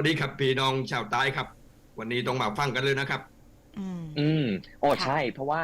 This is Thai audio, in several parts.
วัสดีครับพี่น้องชาวใต้ครับ วันนี้ต้องมาฟังกันเลยนะครับ อืม อืมโอ้ค่ะ ใช่ เพราะว่า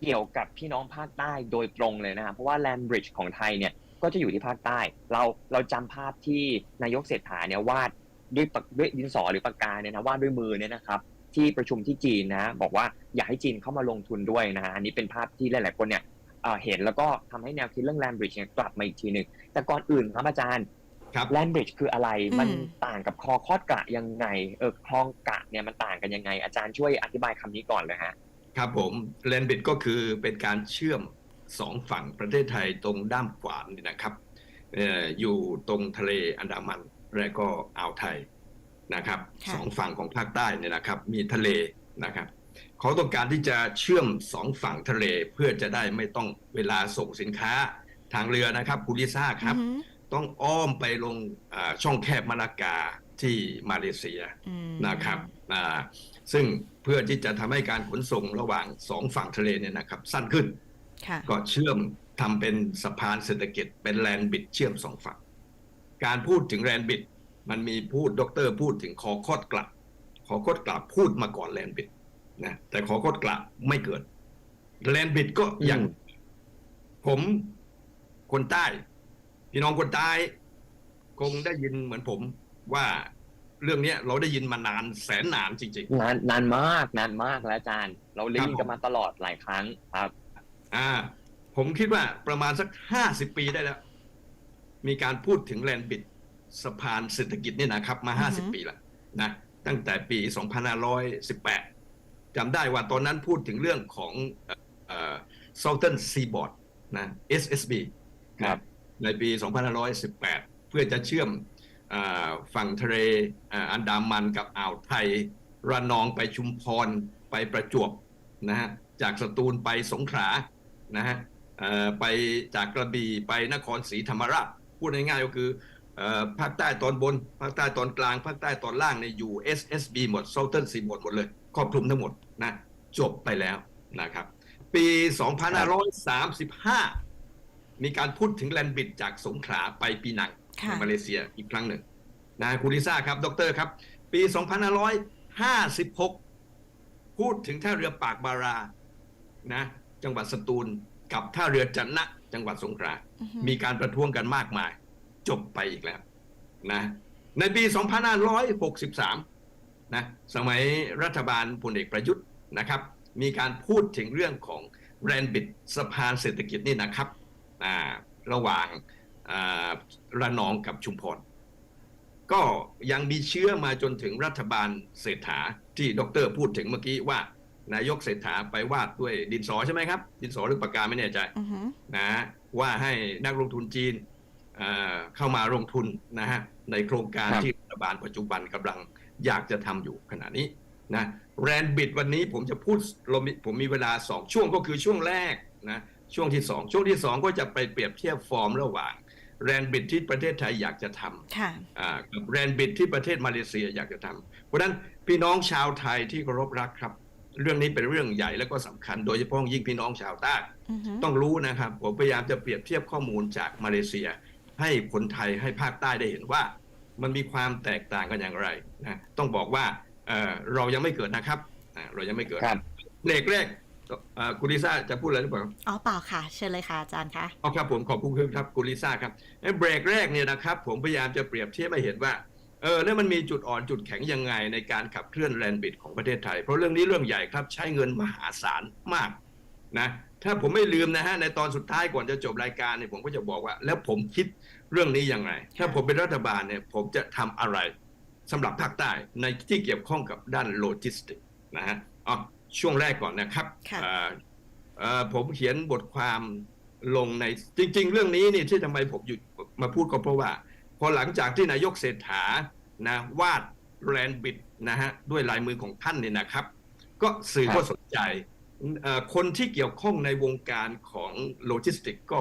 เกี่ยวกับพี่น้องภาคใต้โดยตรงเลยนะครับเพราะว่าแลนบริดจ์ของไทยเนี่ยก็จะอยู่ที่ภาคใต้ เราเราจำภาพที่นายกเศรษฐาเนี่ยวาดด้วยปากด้วยดินสอหรือปากกาเนี่ยนะวาดด้วยมือเนี่ยนะครับ ที่ประชุมที่จีนนะ บอกว่าอยากให้จีนเข้ามาลงทุนด้วยนะฮะอันนี้เป็นภาพที่หลาย ๆ คนเนี่ยเอ่อเห็นแล้วก็ทำให้แนวคิดเรื่องแลนบริดจ์เนี่ยกลับมาอีกทีหนึ่งแต่ก่อนอื่นครับอาจารย์ครับ แลนบริดจ์คืออะไรอืมมันต่างกับคลองคอดกระยังไง เออคลองกระเนี่ยมันต่างกันยังไง อาจารย์ช่วยอธิบายคำนี้ก่อนเลยฮะ ครับผมแลนบิดก็คือเป็นการเชื่อมสองฝั่งประเทศไทยตรงด้ามขวานี่นะครับเอ่ออยู่ตรงทะเลอันดามันและก็อ่าวไทยนะครับค่ะสองฝั่งของภาคใต้เนี่ยนะครับ มีทะเลนะครับเขาต้องการที่จะเชื่อมสองฝั่งทะเลเพื่อจะได้ไม่ต้องเวลาส่งสินค้าทางเรือนะครับคุณลิซ่าครับอืม ต้องอ้อมไปลงอ่าช่องแคบมาลากาที่มาเลเซียอืมนะครับอ่าซึ่งเพื่อที่จะทำให้การขนส่งระหว่างสองฝั่งทะเลเนี่ยนะครับ สั้นขึ้นค่ะก็เชื่อมทำเป็นสะพานเศรษฐกิจเป็นแลนบิดเชื่อมสองฝั่ง การพูดถึงแลนบิดมันมีพูดด็อกเตอร์พูดถึงคอคอดกลับ ขอคดกลับพูดมาก่อนแลนบิดนะแต่ขอคดกลับไม่เกิดแลนบิดก็อย่างอืมผมคนใต้ พี่น้องคนใต้คงได้ยินเหมือนผมว่าเรื่องเนี้ยเราได้ยินมานานแสนนานจริง นานนานมากนานมากแล้วอาจารย์ เราได้ยินครับผมกันมาตลอดหลายครั้งครับ ๆ อ่า ผมคิดว่าประมาณสักห้าสิบปีได้แล้ว มีการพูดถึงแลนบิดสะพานเศรษฐกิจนี่นะครับ มาอือห้าฮึ สิบปีแล้วนะตั้งแต่ปี2518จำได้ว่าตอนนั้นพูดถึงเรื่องของเอ่อ Southern Seaboard นะ SSB ครับ ในปี 2518 เพื่อจะเชื่อมอฝั่งทะเลอันดามันกับอ่าวไทย ระนองไปชุมพรไปประจวบนะฮะจากสตูลไปสงขลานะฮะไปจากกระบี่ไปนครศรีธรรมราชพูดง่ายๆก็คืออภาคใต้ตอนบน ภาคใต้ตอนกลาง ภาคใต้ตอนล่างในยอยู่ SSB หมด Southern Seaboard หมดเลยครอบคลุมทั้งหมดนะจบไปแล้วนะครับ ปี 2535 มีการพูดถึงแลนบิดจากสงขลาไปปีนังค่ะในมาเลเซียอีกครั้งหนึ่งนะคุณลิซ่าครับ ดรครับ ปี 2556 พูดถึงท่าเรือปากบารานะ จังหวัดสตูลกับท่าเรือจันนะจังหวัดสงขลาอือฮึมีการประท้วงกันมากมาย จบไปอีกแล้วนะ ในปี 2563 นะ สมัยรัฐบาลพลเอกประยุทธ์นะครับ มีการพูดถึงเรื่องของแรนบิดสะพานเศรษฐกิจนี่นะครับอ่า ระหว่างอ่าระนองกับชุมพร ก็ยังมีเชื้อมาจนถึงรัฐบาลเศรษฐาที่ดรพูดถึงเมื่อกี้ว่านายกเศรษฐาไปวาดด้วยดินสอใช่ไหมครับ ดินสอหรือปากกาไม่แน่ใจอือฮึนะฮะว่าให้นักลงทุนจีนเอ่อเข้ามาลงทุนนะฮะในโครงการครับที่รัฐบาลปัจจุบันกำลังอยากจะทำอยู่ขณะนี้นะแรนบิดวันนี้ผมจะพูดเรามีผมมีเวลา2ช่วงก็คือช่วงแรกนะ ช่วงที่2ช่วงที่2ก็จะไปเปรียบเทียบฟอร์มระหว่างแรนบิดที่ประเทศไทยอยากจะทำค่ะอ่ากับแรนบิดที่ประเทศมาเลเซียอยากจะทำเพราะฉะนั้นพี่น้องชาวไทยที่เคารพรักครับ เรื่องนี้เป็นเรื่องใหญ่และก็สำคัญ โดยเฉพาะยิ่งพี่น้องชาวใต้อือฮึต้องรู้นะครับ ผมพยายามจะเปรียบเทียบข้อมูลจากมาเลเซีย ให้คนไทยให้ภาคใต้ได้เห็นว่า มันมีความแตกต่างกันอย่างไรนะต้องบอกว่าเอ่อเรายังไม่เกิดนะครับอ่าเรายังไม่เกิดครับเบรกแรกเอ่อคุณลิซ่าจะพูดอะไรหรือเปล่าอ๋อเปล่าค่ะ เชิญเลยค่ะอาจารย์คะอ๋อครับผมขอบคุณครับคุณลิซ่าครับไอ้เบรกแรกเนี่ยนะครับผมพยายามจะเปรียบเทียบให้เห็นว่าเออแล้วมันมีจุดอ่อนจุดแข็งยังไงในการขับเคลื่อนแลนด์บิดของประเทศไทย เพราะเรื่องนี้เรื่องใหญ่ครับใช้เงินมหาศาลมากนะถ้าผมไม่ลืมนะฮะในตอนสุดท้ายก่อนจะจบรายการเนี่ยผมก็จะบอกว่า แล้วผมคิดเรื่องนี้ยังไง ถ้าผมเป็นรัฐบาลเนี่ยผมจะทำอะไรสำหรับภาคใต้ในที่เกี่ยวข้องกับด้านโลจิสติกส์นะฮะอ๋อ ช่วงแรกก่อนนะครับค่ะเอ่อเอ่อผมเขียนบทความลงในจริง ๆ เรื่องนี้นี่ที่ทำไมผมหยุดมาพูดก็เพราะว่า พอหลังจากที่นายกเศรษฐานะวาดแรนบิดนะฮะด้วยลายมือของท่านเนี่ยนะครับ ก็สื่อครับก็สนใจเอ่อคนที่เกี่ยวข้องในวงการของโลจิสติกก็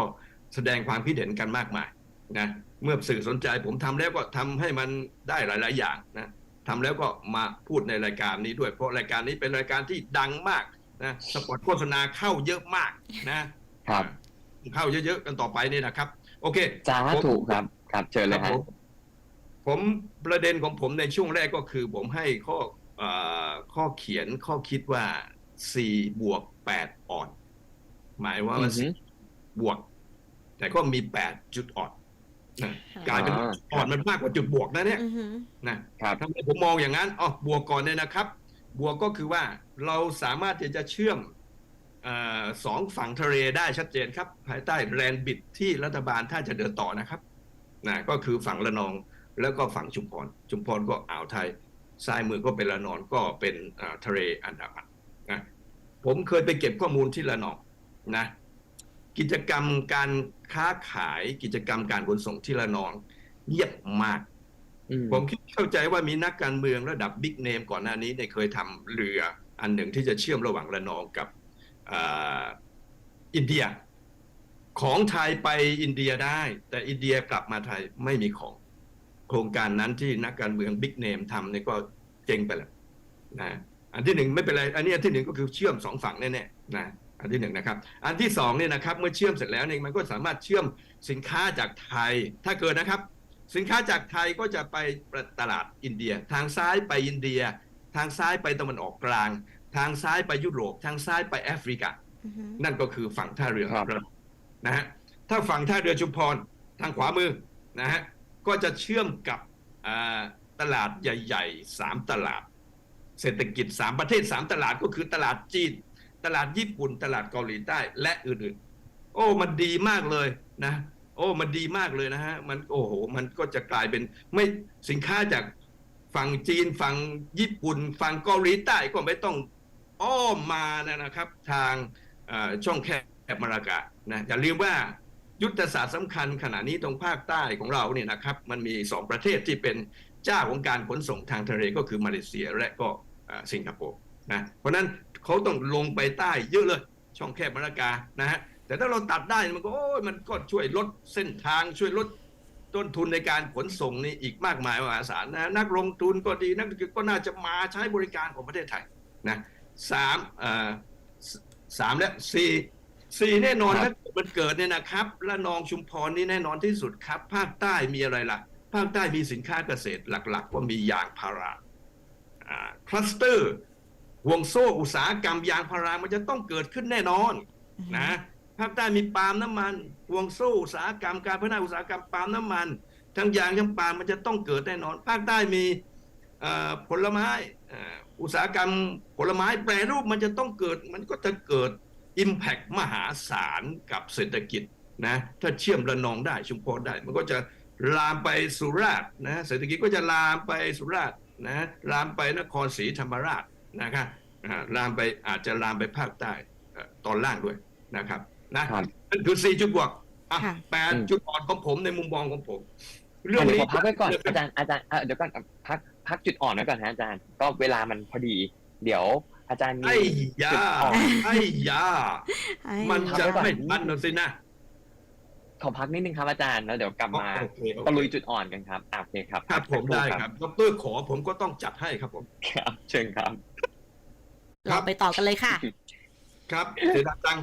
แสดงความคิดเห็นกันมากมายนะเมื่อสื่อสนใจผมทำแล้วก็ทำให้มันได้หลาย ๆ อย่างนะ ทำแล้วก็มาพูดในรายการนี้ด้วย เพราะรายการนี้เป็นรายการที่ดังมากนะสปอตโฆษณาเข้าเยอะมากนะครับเข้าเยอะๆกันต่อไปนี่นะครับ โอเคจ้าผมถูกครับครับเชิญเลยคฮะรับผมผมประเด็นของผมในช่วงแรกก็คือ ผมให้ข้อเอ่อข้อเขียนข้อคิดว่า4บวก8ออดหมายว่าอือฮึบวก แต่ก็มี8จุดออด นะค่ะกลายเป็นอ่าออดมันมากกว่าจุดบวกนะเนี่ยอือหือนะครับทำไมผมมองอย่างนั้นอ๋อบวกก่อนเนี่ยนะครับ บวกก็คือว่าเราสามารถที่จะเชื่อมเออสองฝั่งทะเลได้ชัดเจนครับ ภายใต้แลนบิดที่รัฐบาลถ้าจะเดินต่อนะครับนะก็คือฝั่งระนองแล้วก็ฝั่งชุมพรชุมพรก็อ่าวไทยซ้ายมือก็เป็นระนองก็เป็นอ่าทะเลอันดามันนะผมเคยไปเก็บข้อมูลที่ระนองนะ กิจกรรมการค้าขายกิจกรรมการขนส่งที่ระนองเงียบมากอืมผมคิดเข้าใจว่ามีนักการเมืองระดับบิ๊กเนมก่อนหน้านี้เนี่ยเคยทำเรืออันหนึ่งที่จะเชื่อมระหว่างระนองกับอาอินเดีย ของไทยไปอินเดียได้ แต่อินเดียกลับมาไทยไม่มีของ โครงการนั้นที่นักการเมืองบิ๊กเนมทำเนี่ยก็เจ๊งไปแล้วนะอันที่หนึ่งไม่เป็นไร อันนี้อันที่หนึ่งก็คือเชื่อมสองฝั่งแน่ๆนะ อันที่หนึ่งนะครับ อันที่สองเนี่ยนะครับเมื่อเชื่อมเสร็จแล้วเนี่ยมันก็สามารถเชื่อมสินค้าจากไทย ถ้าเกิดนะครับ สินค้าจากไทยก็จะไปตลาดอินเดีย ทางซ้ายไปอินเดีย ทางซ้ายไปตะวันออกกลาง ทางซ้ายไปยุโรป ทางซ้ายไปแอฟริกาอือหือนั่นก็คือฝั่งท่าเรือครับระนองนะฮะถ้าฝั่งท่าเรือชุมพรทางขวามือนะฮะก็จะเชื่อมกับอ่าตลาดใหญ่ๆสามตลาด เศรษฐกิจสามประเทศสามตลาดก็คือตลาดจีน ตลาดญี่ปุ่น ตลาดเกาหลีใต้และอื่นๆ โอ้ มันดีมากเลยนะ โอ้ มันดีมากเลยนะฮะ มันโอ้โห มันก็จะกลายเป็นไม่สินค้าจากฝั่งจีนฝั่งญี่ปุ่นฝั่งเกาหลีใต้ก็ไม่ต้องอ้อมมานะครับ ทางช่องแคบมาลากะนะอย่าลืมว่ายุทธศาสตร์สำคัญขณะนี้ตรงภาคใต้ของเราเนี่ยนะครับ มันมีสองประเทศที่เป็นเจ้าของการขนส่งทางทะเลก็คือมาเลเซียและก็สิงคโปร์นะเพราะนั้น เขาต้องลงไปใต้เยอะเลย ช่องแคบมาลากานะฮะแต่ถ้าเราตัดได้มันก็โอ้ยมันก็ช่วยลดเส้นทางช่วยลดต้นทุนในการขนส่งนี่อีกมากมายมหาศาลนะนักลงทุนก็ดีนักธุรกิจก็น่าจะมาใช้บริการของประเทศไทยนะสามเอ่อสสามและสี่สี่แน่นอนครัถ้าบเกิดมันเกิดเนี่ยนะครับละนองชุมพรนี่แน่นอนที่สุดครับ ภาคใต้มีอะไรล่ะ ภาคใต้มีสินค้าเกษตรหลักๆว่ามียางพาราอ่าคลัสเตอร์ ห่วงโซ่อุตสาหกรรมยางพารามันจะต้องเกิดขึ้นแน่นอนนะภาคใต้มีปาล์มน้ำมันห่วงโซ่อุตสาหกรรมการพัฒนาอุตสาหกรรมปาล์มน้ำมัน ทั้งยางทั้งปาล์มมันจะต้องเกิดแน่นอน ภาคใต้มีผลไม้เอ่ออุตสาหกรรมผลไม้แปรรูปมันจะต้องเกิดมันก็จะเกิด Impact มหาศาลกับเศรษฐกิจนะถ้าเชื่อมระนองได้ชุมพรได้ มันก็จะลามไปสุราษฎร์นะเศรษฐกิจก็จะลามไปสุราษฎร์นะลามไปนครศรีธรรมราช นะครับอ่าลามไปอาจจะลามไปภาคใต้เอ่อตอนล่างด้วยนะครับนะครับนั่นคือสี่จุดบวกอะค่ะแปดอืมจุดอ่อนของผมในมุมมองของผมเดี๋ยวนี้ขอพักไว้ก่อนอาจารย์อาจารย์เอ่อเดี๋ยวก่อนพักพักจุดอ่อนไว้ก่อนนะอาจารย์ ก็เวลามันพอดี เดี๋ยวอาจารย์มีไอ้ยาจุดอ่อนไอ้ยาไอ้มันจะทำไว้ก่อนไม่ทันนะสินะ ขอพักนิดนึงครับอาจารย์แล้วเดี๋ยวกลับมาโอเคโอตะเคลุยจุดอ่อนกันครับอะโอเคครับครับผมสักได้ครู่ครับดรขอผมก็ต้องจัดให้ครับผม ครับ เชิญครับเราไปต่อกันเลยค่ะ ครับเสียดายจัง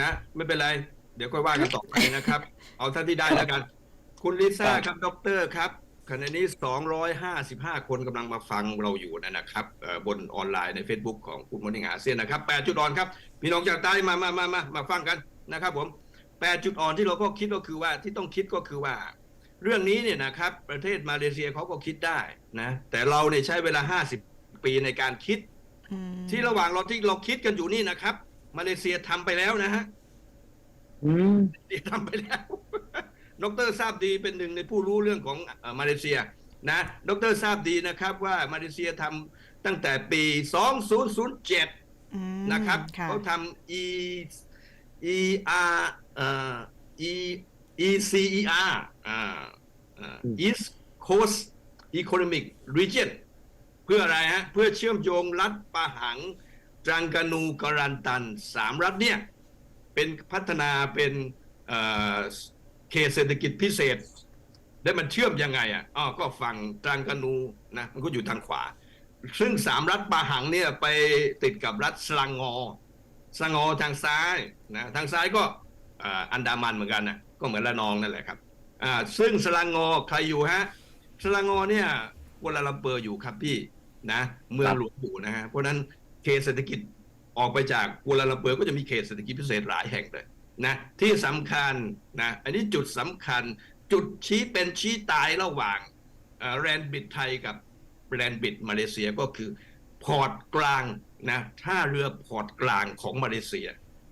นะ ไม่เป็นไร เดี๋ยวค่อยว่ากันต่อไปนะครับ เอาท่านที่ได้แล้วกัน คุณลิซ่าครับดรครับขณะนี้ 255 คนกำลังมาฟังเราอยู่นะครับเอ่อบนออนไลน์ใน Facebook ของคุณมอนิงอาเซียนนะครับ8จุดอ่อนครับ พี่น้องจากใต้มามามามามาฟังกันนะครับผม 8จุดอ่อนที่เราก็คิดก็คือว่าที่ต้องคิดก็คือว่า เรื่องนี้เนี่ยนะครับ ประเทศมาเลเซียเขาก็คิดได้นะแต่เราเนี่ยใช้เวลา50ปีในการคิดอืมที่ระหว่างเราที่เราคิดกันอยู่นี่นะครับ มาเลเซียทำไปแล้วนะฮะอืมเดียทำไปแล้วดรทราบดีเป็นหนึ่งในผู้รู้เรื่องของเอ่อมาเลเซียนะดรทราบดีนะครับว่ามาเลเซียทำตั้งแต่ปี 2007อืมนะครับค่ะเขาทำ e e r เอ่อ e e c e r อ่าอ่า East Coast Economic Region เพื่ออะไรฮะ เพื่อเชื่อมโยงรัฐปะหังตรังกานูการันตันสามรัฐเนี่ย เป็นพัฒนาเป็นเอ่อเขตเศรษฐกิจพิเศษแล้วมันเชื่อมยังไงอะอ๋อก็ฝั่งตรังกานูนะมันก็อยู่ทางขวา ซึ่งสามรัฐปาหังเนี่ยไปติดกับรัฐสลังงอสลังงอทางซ้ายนะทางซ้ายก็ อ่าอันดามันเหมือนกันนะก็เหมือนละนองนั่นแหละครับอ่าซึ่งสลังงอใครอยู่ฮะสลางงอเนี่ยกัวลาลัมเปอร์อยู่ครับพี่นะเมืองหลวงอยู่นะฮะเพราะนั้นเขตเศรษฐกิจออกไปจากกัวลาลัมเปอร์ก็จะมีเขตเศรษฐกิจพิเศษหลายแห่งเลยนะที่สำคัญนะอันนี้จุดสำคัญจุดชี้เป็นชี้ตายระหว่างแรนบิดไทยกับแรนบิดมาเลเซียก็คือพอร์ตกลางนะท่าเรือพอร์ตกลางของมาเลเซีย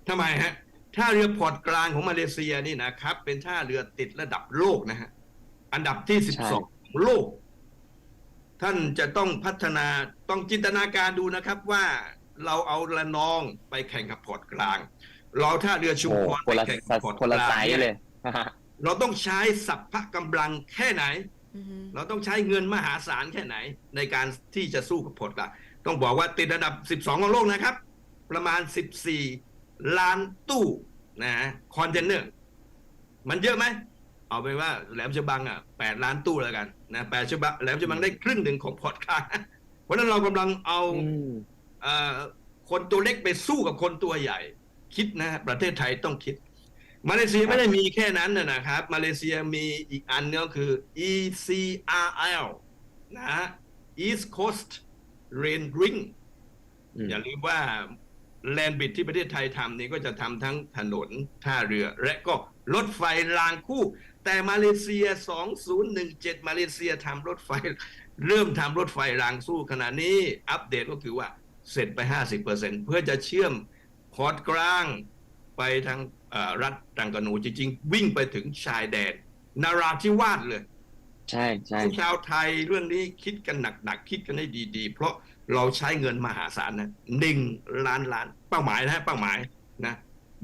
ทำไมฮะ ท่าเรือพอร์ตกลางของมาเลเซียนี่นะครับ เป็นท่าเรือติดระดับโลกนะฮะอันดับที่ใช่12ของโลก ท่านจะต้องพัฒนาต้องจินตนาการดูนะครับว่าเราเอาละนองไปแข่งกับพอร์ตกลาง เราท่าเรือชุมโอ้พรคไปนละแข่งกับพอร์ตคนละกลางไซส์นี่เลยเราต้องใช้สัพพะกำลังแค่ไหนอือฮึเราต้องใช้เงินมหาศาลแค่ไหน ในการที่จะสู้กับพอร์ตกลางต้องบอกว่าติดอันดับ 12 ของโลกนะครับ ประมาณ 14 ล้านตู้นะคอนเทนเนอร์มันเยอะไหมเอาไปนว่าแหลมฉบังอะ8ล้านตู้แล้วกันนะแปดฉบังแหลมฉบังได้ครึ่งหนึ่งของพอร์ตกลางเพราะฉะนั้นเรากำลังเอาอืมเอ่อคนตัวเล็กไปสู้กับคนตัวใหญ่ คิดนะ ประเทศไทยต้องคิด มาเลเซียไม่ได้มีแค่นั้นนะนะครับ มาเลเซียมีอีกอันนึงก็คือ ECRL นะฮะ East Coast Rail Ring อืมอย่าลืมว่า แลนบิดที่ประเทศไทยทำนี่ก็จะทำทั้งถนนท่าเรือ และก็รถไฟรางคู่ แต่มาเลเซีย 2017 มาเลเซียทำรถไฟ เริ่มทำรถไฟรางสู้ขณะนี้อัปเดตก็คือว่าเสร็จไป 50%เพื่อจะเชื่อมพอร์ตกลางไปทางเอ่อรัฐตังกานูจริง ๆ วิ่งไปถึงชายแดน นาราธิวาสเลย ใช่ใช่ชาวไทยเรื่องนี้คิดกันหนักๆ คิดกันให้ดี ๆ เพราะ เราใช้เงินมหาศาลนะหนึ่งล้านล้านเป้าหมายนะเป้าหมายนะ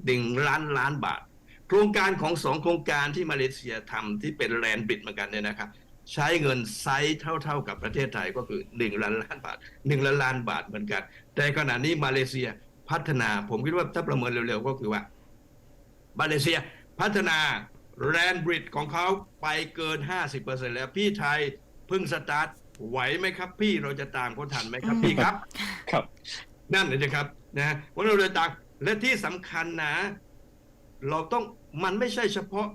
หนึ่งล้านล้านบาท โครงการของสองโครงการที่มาเลเซียทำที่เป็นแลนด์บริดเหมือนกันเนี่ยนะครับใช้เงินไซส์เท่า ๆกับประเทศไทยก็คือหนึ่งล้านล้านบาทหนึ่งล้านล้านบาทเหมือนกัน แต่ขณะนี้มาเลเซียพัฒนา ผมคิดว่าถ้าประเมินเร็วๆก็คือว่า มาเลเซียพัฒนาแรนบริดของเขาไปเกิน 50%แล้วพี่ไทยเพิ่งสตาร์ท ไหวไหมครับ พี่เราจะตามเขาทันไหมครับพี่ครับ ครับ นั่นเลยนะครับนะวันเราเลยตามและที่สำคัญนะ เราต้องมันไม่ใช่เฉพาะ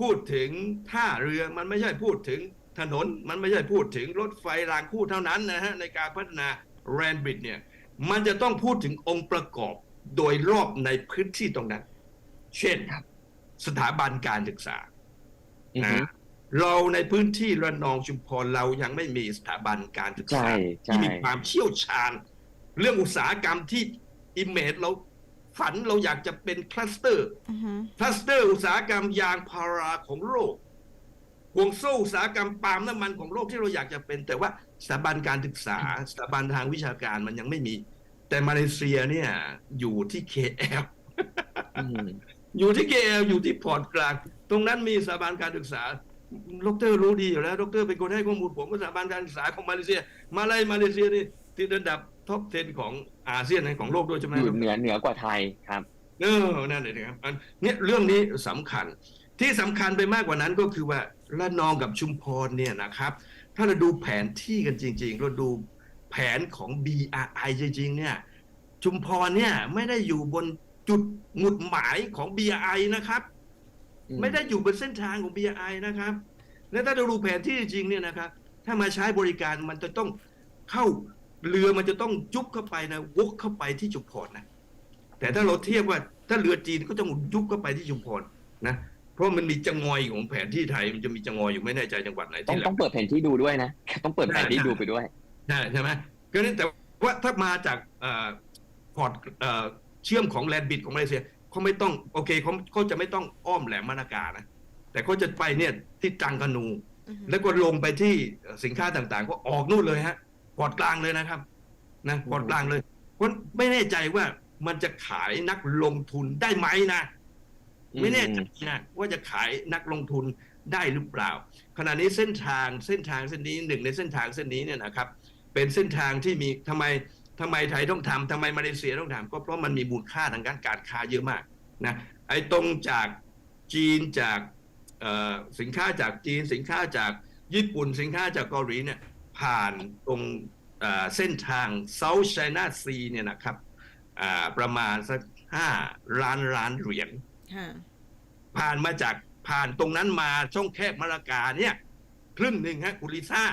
พูดถึงท่าเรือมันไม่ใช่พูดถึงถนน มันไม่ใช่พูดถึงรถไฟรางคู่เท่านั้นนะฮะในการพัฒนาแรนบริดเนี่ย มันจะต้องพูดถึงองค์ประกอบโดยรอบในพื้นที่ตรงนั้น เช่นครับสถาบันการศึกษาอือฮึนะ เราในพื้นที่ระนองชุมพรเรายังไม่มีสถาบันการศึกใช่ษาใช่ ที่มีความเชี่ยวชาญ เรื่องอุตสาหกรรมที่อิมเมจเราฝันเราอยากจะเป็นคลัสเตอร์ อือฮึคลัสเตอร์อุตสาหกรรมยางพาราของโลกห่วงโซ่อุตสาหกรรมปาล์มน้ำมันของโลกที่เราอยากจะเป็น แต่ว่าสถาบันการศึกษา สถาบันทางวิชาการมันยังไม่มี แต่มาเลเซียเนี่ยอยู่ที่ KL อืมอยู่ที่ KL อยู่ที่พอร์ตกลาง ตรงนั้นมีสถาบันการศึกษา ดรรู้ดีอยู่แล้ว ดรเป็นคนให้ข้อมูลผมว่าสถาบันการศึกษาของมาเลเซีย มาเลยมาเลเซียนี่ติดอันดับท็อป 10 ของอาเซียนของโลกด้วยใช่ไหมอยู่เหนือเหนือกว่าไทยครับเออนั่นเลยนะครับอันเนี่ยเรื่องนี้สำคัญ ที่สำคัญไปมากกว่านั้นก็คือว่าละนองกับชุมพรเนี่ยนะครับ ถ้าเราดูแผนที่กันจริง ๆ เราดูแผนของ BRI จริงๆเนี่ยชุมพรเนี่ยไม่ได้อยู่บนจุดหมุดหมายของ BRI นะครับ ไม่ได้อยู่บนเส้นทางของ BRI นะครับ และถ้าเราดูแผนที่จริงๆเนี่ยนะครับ ถ้ามาใช้บริการมันจะต้องเข้าเรือมันจะต้องยุบเข้าไปนะวกเข้าไปที่ชุมพรนะ แต่ถ้าเราเทียบว่าถ้าเรือจีนก็ต้องยุบเข้าไปที่ชุมพรนะเพราะมันมีจังอยของแผนที่ไทยมันจะมีจังอยอยู่ไม่แน่ใจจังหวัดไหนต้องที่แหลต้องมเปิดแผนที่ดูด้วยนะ ต้องเปิดแผนที่ดูไปด้วยใช่ใช่ไหมก็นั้นแต่ว่าถ้ามาจากเอ่อพอร์ตเอ่อเชื่อมของแลนบิดของมาเลเซีย เขาไม่ต้องโอเคเขาเขาจะไม่ต้องอ้อมแหลมมานากานะแต่เขาจะไปเนี่ยที่จังกานูอือฮึแล้วก็ลงไปที่สินค้าต่างๆ ก็ออกนู่นเลยฮะพอร์ตกลางเลยนะครับนะพอร์ตกลางเลยเพราะไม่แน่ใจว่ามันจะขายนักลงทุนได้ไหมนะ ไม่แน่ใจนะว่าจะขายนักลงทุนได้หรือเปล่า ขณะนี้เส้นทางเส้นทางเส้นนี้หนึ่งในเส้นทางเส้นนี้เนี่ยนะครับ เป็นเส้นทางที่มีทำไม ทำไมไทยต้องทำทำไมมาเลเซียต้องทำก็เพราะมันมีมูลค่าทางการการค้าเยอะมากนะไอ้ตรงจากจีนจากเอ่อสินค้าจากจีนสินค้าจากญี่ปุ่นสินค้าจากเกาหลีเนี่ยผ่านตรงเอ่อเส้นทาง South China Sea เนี่ยนะครับอ่าประมาณสักห้าล้านล้านเหรียญค่ะผ่านมาจากผ่านตรงนั้นมาช่องแคบมะละกาเนี่ยครึ่งหนึ่งฮะคุณลิซ่า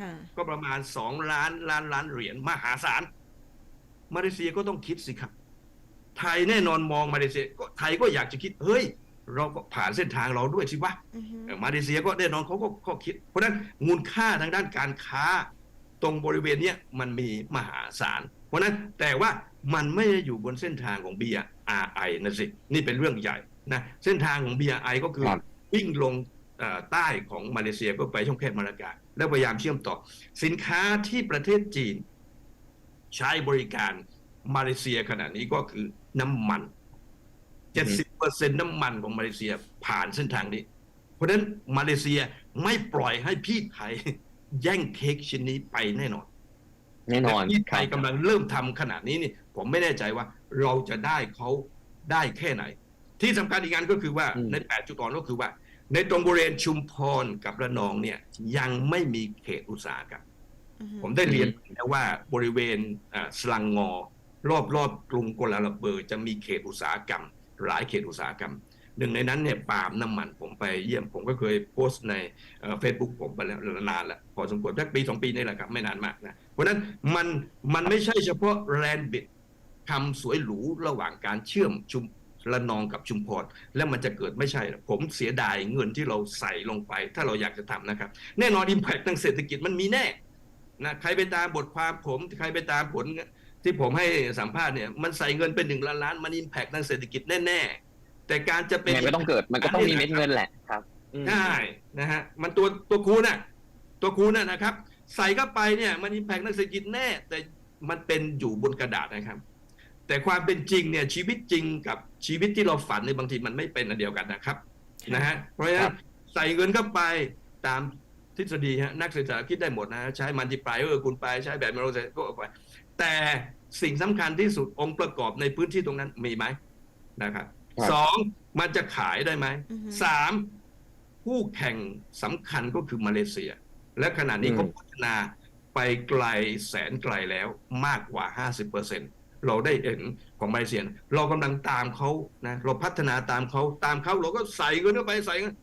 ค่ะก็ประมาณสองล้านล้านล้านเหรียญมหาศาล มาเลเซียก็ต้องคิดสิครับ ไทยแน่นอนมองมาเลเซียก็ไทยก็อยากจะคิด เฮ้ย เราก็ผ่านเส้นทางเราด้วยสิวะอือฮึเอ่อมาเลเซียก็แน่นอนเขาก็ก็คิด เพราะฉะนั้นมูลค่าทางด้านการค้า ตรงบริเวณเนี้ยมันมีมหาศาล เพราะฉะนั้นแต่ว่ามันไม่ได้อยู่บนเส้นทางของ BRI นะสิ นี่เป็นเรื่องใหญ่นะเส้นทางของ BRI ก็คือครับวิ่งลงเอ่อใต้ของมาเลเซียก็ไปช่องแคบมาลากาแล้วพยายามเชื่อมต่อ สินค้าที่ประเทศจีน ใช้บริการมาเลเซียขณะนี้ก็คือน้ำมัน70%น้ำมันของมาเลเซียผ่านเส้นทางนี้ เพราะฉะนั้นมาเลเซียไม่ปล่อยให้พี่ไทยแย่งเค้กชิ้นนี้ไปแน่นอนแน่นอนแต่ที่ไทยครับกำลังเริ่มทำขนาดนี้นี่ผมไม่แน่ใจว่าเราจะได้เขาได้แค่ไหน ที่สำคัญอีกอันก็คือว่าอืมในแปดจุดอ่อนก็คือว่า ในตรงบริเวณชุมพรกับระนองเนี่ย ยังไม่มีเขตอุตสาหกรรมอือฮึ ผมได้เรียนแล้วว่าบริเวณสลังงอ รอบรอบกรุงกัวลาลัมเปอร์จะมีเขตอุตสาหกรรม หลายเขตอุตสาหกรรม หนึ่งในนั้นเนี่ยปาล์มน้ำมันผมไปเยี่ยมผมก็เคยโพสต์ในเฟซบุ๊กผมไปแล้วนานแล้วพอสมควรสักปีสองปีนี่แหละครับไม่นานมากนะเพราะนั้นมันมันไม่ใช่เฉพาะแลนบิดคำสวยหรูระหว่างการเชื่อมชุมระนองกับชุมพรแล้วมันจะเกิดไม่ใช่ ผมเสียดายเงินที่เราใส่ลงไป ถ้าเราอยากจะทำนะครับ แน่นอนอิมแพคทางเศรษฐกิจมันมีแน่ นะใครไปตามบทความผม ใครไปตามผลที่ผมให้สัมภาษณ์เนี่ยมันใส่เงินเป็นหนึ่งล้านล้านมันอิมแพคทางเศรษฐกิจแน่ๆ แต่การจะเป็นยังไงก็ต้องเกิดมันก็ต้องมีเม็ดเงินแหละครับอืมใช่นะฮะมันตัวตัวคูณน่ะตัวคูณน่ะนะครับ ใส่เข้าไปเนี่ยมันอิมแพคทางเศรษฐกิจแน่ แต่มันเป็นอยู่บนกระดาษนะครับ แต่ความเป็นจริงเนี่ยชีวิตจริงกับชีวิตที่เราฝันในยบางทีมันไม่เป็นอันเดียวกันนะครับนะฮะเพราะฉะครันั้นบใส่เงินเข้าไปตาม ทฤษฎีฮะนักเศรษฐศาสตร์คิดได้หมดนะใช้มันติปลายเออคุณไปใช้แบบมาโรเซก็ออกไปแต่สิ่งสำคัญที่สุดองค์ประกอบในพื้นที่ตรงนั้นมีไหมนะครับครับสองมันจะขายได้ไหมอือฮึสามคู่แข่งสำคัญก็คือมาเลเซีย และขณะนี้อืมเขาพัฒนาไปไกลแสนไกลแล้วมากกว่า 50%เราได้เห็นของมาเลเซียนะเรากำลังตามเขานะเราพัฒนาตามเขาตามเขาเราก็ใส่เงินเข้าไปใส่เงิน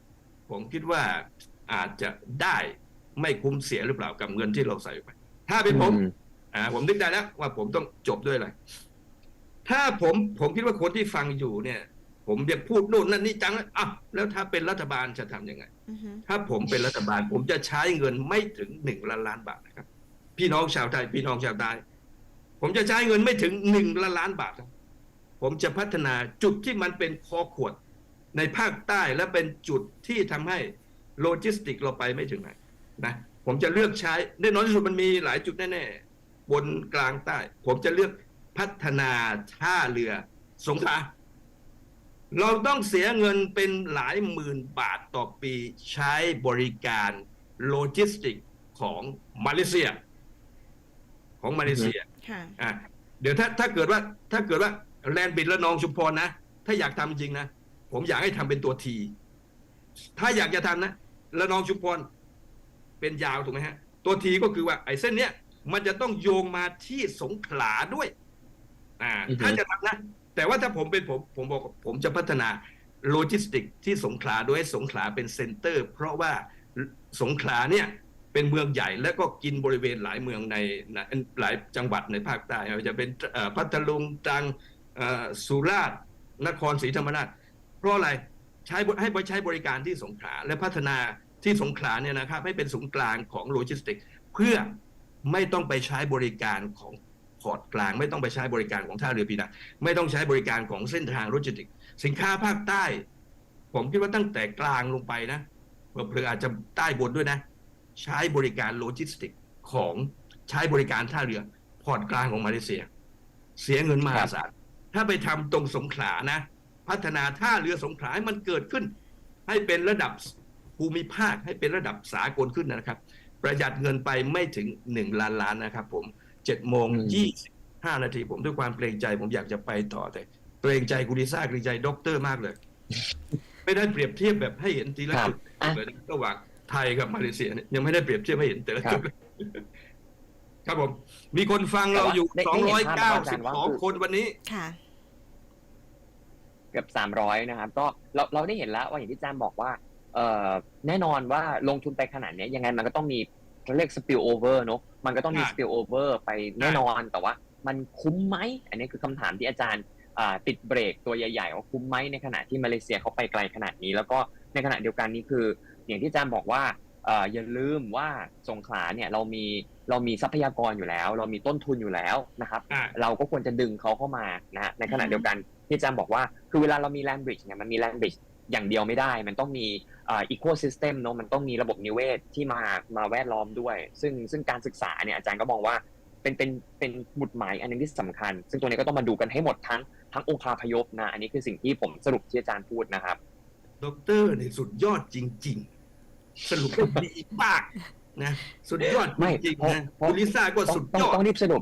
ผมคิดว่า อาจจะได้ไม่คุ้มเสียหรือเปล่ากับเงินที่เราใส่ไป ถ้าเป็นผมอืมอ่าผมนึกได้แล้วว่าผมต้องจบด้วยอะไร ถ้าผมผมคิดว่าคนที่ฟังอยู่เนี่ย ผมอยากพูดโน่นนั่นนี่จังเลยอะแล้วถ้าเป็นรัฐบาลจะทำยังไงอือฮึถ้าผมเป็นรัฐบาล ผมจะใช้เงินไม่ถึงหนึ่งล้านล้านบาทนะครับ พี่น้องชาวไทย พี่น้องชาวใต้ผมจะใช้เงินไม่ถึงหนึ่งล้านล้านบาทครับผมจะพัฒนาจุดที่มันเป็นคอขวดในภาคใต้และเป็นจุดที่ทำให้ โลจิสติกเราไปไม่ถึงไหนนะผมจะเลือกใช้แน่นอนที่สุดมันมีหลายจุดแน่ๆบนกลางใต้ ผมจะเลือกพัฒนาท่าเรือสงขลาเราต้องเสียเงินเป็นหลายหมื่นบาทต่อปีใช้บริการโลจิสติกของมาเลเซีย ของมาเลเซียค่ะอะเดี๋ยวถ้าถ้าเกิดว่าถ้าเกิดว่าแลนด์บิดและนองชุมพรนะ ถ้าอยากทำจริงนะ ผมอยากให้ทำเป็นตัวที ถ้าอยากจะทำนะ และนองชุมพรเป็นยาวถูกไหมฮะ ตัวทีก็คือว่าไอ้เส้นเนี้ยมันจะต้องโยงมาที่สงขลาด้วย อ่าอือฮึถ้าจะทำนะ แต่ว่าถ้าผมเป็นผม ผมบอกว่าผมจะพัฒนาโลจิสติกที่สงขลาโดยให้สงขลาเป็นเซ็นเตอร์ เพราะว่าสงขลาเนี่ยเป็นเมืองใหญ่แล้วก็กินบริเวณหลายเมืองในในหลายจังหวัดในภาคใต้ไม่ว่าจะเป็นเอ่อพัทลุงตรังเอ่อสุราษฎร์นครศรีธรรมราชเพราะอะไร ใช้บให้ไปใช้บริการที่สงขลาและพัฒนาที่สงขลาเนี่ยนะครับให้เป็นศูนย์กลางของโลจิสติก เพื่อไม่ต้องไปใช้บริการของพอร์ตกลาง ไม่ต้องไปใช้บริการของท่าเรือพีนังไม่ต้องใช้บริการของเส้นทางโลจิสติก สินค้าภาคใต้ ผมคิดว่าตั้งแต่กลางลงไปนะเผื่อๆอาจจะใต้บนด้วยนะ ใช้บริการโลจิสติกของใช้บริการท่าเรือพอร์ตกลางของมาเลเซีย เสียเงินมหาศาลถ้าไปทำตรงสงขลานะ พัฒนาท่าเรือสงขลาให้มันเกิดขึ้น ให้เป็นระดับภูมิภาคให้เป็นระดับสากลขึ้นนะครับ ประหยัดเงินไปไม่ถึงหนึ่งล้านล้านนะครับ ผมเจ็ดโมงอืมยี่สิบห้านาทีผมด้วยความเกรงใจ ผมอยากจะไปต่อแต่เกรงใจกุลิซ่าเกรงใจด็อกเตอร์มากเลย ไม่ได้เปรียบเทียบแบบให้เห็นทีละครับจุดอะเลยนะระหว่างไทยกับมาเลเซียเนี่ยยังไม่ได้เปรียบเทียบให้เห็นแต่ละครับจุดเลยครับผม มีคนฟังเราอยู่แต่สองว่าร้อยได้เก้าได้เห็สินบภาพสองอาจารย์ว่าคนวันนี้ ค่ะ เกือบสามร้อยนะครับ ก็เราเราได้เห็นแล้วว่าอย่างที่อาจารย์บอกว่าเอเอ่อแน่นอนว่าลงทุนไปขนาดเนี้ยยังไงมันก็ต้องมีเรียก spill over เนอะมันก็ต้องมีใช่ spill over ไปแน่นอนแต่ว่า มันคุ้มไหมอันนี้คือคำถามที่อาจารย์อ่าติดเบรกตัวใหญ่ๆว่าคุ้มไหมในขณะที่มาเลเซียเขาไปไกลขนาดนี้ แล้วก็ในขณะเดียวกันนี่คือ อย่างที่อาจารย์บอกว่าเอ่ออย่าลืมว่าสงขลาเนี่ยเรามีเรามีทรัพยากรอยู่แล้ว เรามีต้นทุนอยู่แล้วนะครับอ่าเราก็ควรจะดึงเขาเข้ามานะฮะในขณะเดียวกัน ที่อาจารย์บอกว่าคือเวลาเรามีแลนบริดจ์เนี่ยมันมีแลนบริดจ์อย่างเดียวไม่ได้ มันต้องมีอ่าอีโคซิสเต็มเนาะมันต้องมีระบบนิเวศที่มามาแวดล้อมด้วย ซึ่งซึ่งการศึกษาเนี่ยอาจารย์ก็มองว่าเป็นเป็นเป็นหมุดหมายอันหนึงที่สำคัญ ซึ่งตัวนี้ก็ต้องมาดูกันให้หมดทั้งทั้งองคาพยพนะอันนี้คือสิ่งที่ผมสรุปที่อาจารย์พูดนะครับด็อกเตอร์นี่สุดยอดจริง ๆ สรุปได้ดีมากนะ สุดยอดไม่จริงเพราะๆนะเพราะคุณลิซ่าก็ต้องสุดต้องยอดต้องรีบสรุป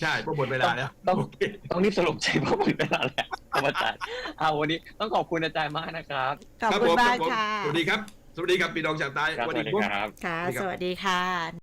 ใช่เพราะหมดเวลาแล้วต้องโอเคต้องรีบสรุปใช่เพราะหมดเวลาแล้วครับอาจารย์เอาวันนี้ต้องขอบคุณอาจารย์มากนะครับ ขอบรับคุณผมมากรับผมค่ะ สวัสดีครับ สวัสดีครับพี่น้องชาวใต้ ครับสสวัสวัสดีดีครับครับ ค่ะ สวัสดีครับสวัสดีค่ะ